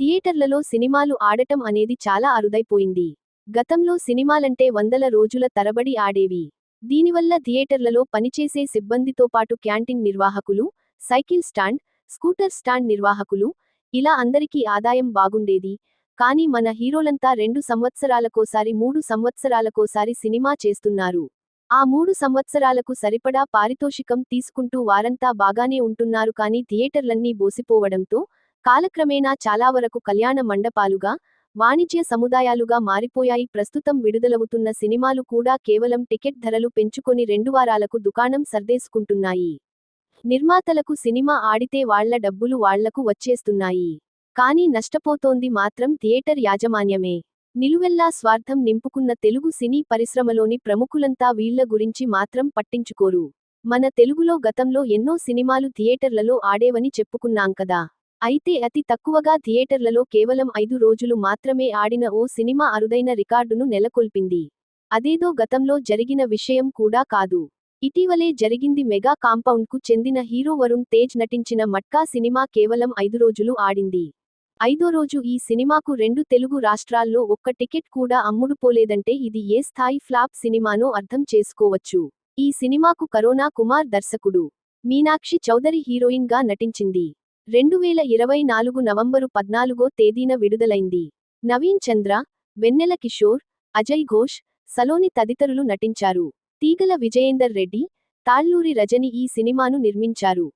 థియేటర్లలో సినిమాలు ఆడటం అనేది చాలా అరుదైపోయింది. గతంలో సినిమాలంటే వందల రోజుల తరబడి ఆడేవి. దీనివల్ల థియేటర్లలో పనిచేసే సిబ్బందితో పాటు క్యాంటీన్ నిర్వాహకులు సైకిల్ స్టాండ్ స్కూటర్ స్టాండ్ నిర్వాహకులు ఇలా అందరికీ ఆదాయం బాగుండేది. కానీ మన హీరోలంతా రెండు సంవత్సరాలకోసారి మూడు సంవత్సరాలకోసారి సినిమా చేస్తున్నారు. ఆ మూడు సంవత్సరాలకు సరిపడా పారితోషికం తీసుకుంటూ వారంతా బాగానే ఉంటున్నారు కానీ థియేటర్లన్నీ బోసిపోవడంతో కాలక్రమేణా చాలా వరకు కళ్యాణ మండపాలుగా వాణిజ్య సముదాయాలుగా మారిపోయాయి. ప్రస్తుతం విడుదలవుతున్న సినిమాలు కూడా కేవలం టికెట్ ధరలు పెంచుకొని రెండు వారాలకు దుకాణం సర్దేసుకుంటున్నాయి. నిర్మాతలకు సినిమా ఆడితే వాళ్ళ డబ్బులు వాళ్ళకు వచ్చేస్తున్నాయి. కానీ నష్టపోతోంది మాత్రం థియేటర్ యాజమాన్యమే. నిలువెల్లా స్వార్థం నింపుకున్న తెలుగు సినీ పరిశ్రమలోని ప్రముఖులంతా వీళ్ళ గురించి మాత్రం పట్టించుకోరు. మన తెలుగులో గతంలో ఎన్నో సినిమాలు థియేటర్లలో ఆడేవని చెప్పుకున్నాం కదా. అయితే అతి తక్కువగా థియేటర్లలో కేవలం ఐదు రోజులు మాత్రమే ఆడిన ఓ సినిమా అరుదైన రికార్డును నెలకొల్పింది. అదేదో గతంలో జరిగిన విషయం కూడా కాదు. ఇటీవలే జరిగింది మెగా కాంపౌండ్కు చెందిన హీరో వరుణ్ తేజ్ నటించిన మట్కా సినిమా కేవలం ఐదు రోజులు ఆడింది. ఐదో రోజు ఈ సినిమాకు రెండు తెలుగు రాష్ట్రాల్లో ఒక్క టికెట్ కూడా అమ్ముడుపోలేదంటే ఇది ఏ స్థాయి ఫ్లాప్ సినిమానో అర్థం చేసుకోవచ్చు. ఈ సినిమాకు కరోనా కుమార్ దర్శకుడు. మీనాక్షి చౌదరి హీరోయిన్గా నటించింది. రెండు వేల ఇరవై నాలుగు నవంబరు పద్నాలుగో తేదీన విడుదలైంది. నవీన్ చంద్ర వెన్నెల కిషోర్ అజయ్ ఘోష్ సలోని తదితరులు నటించారు. తీగల విజయేందర్ రెడ్డి తాళ్ళూరి రజని ఈ సినిమాను నిర్మించారు.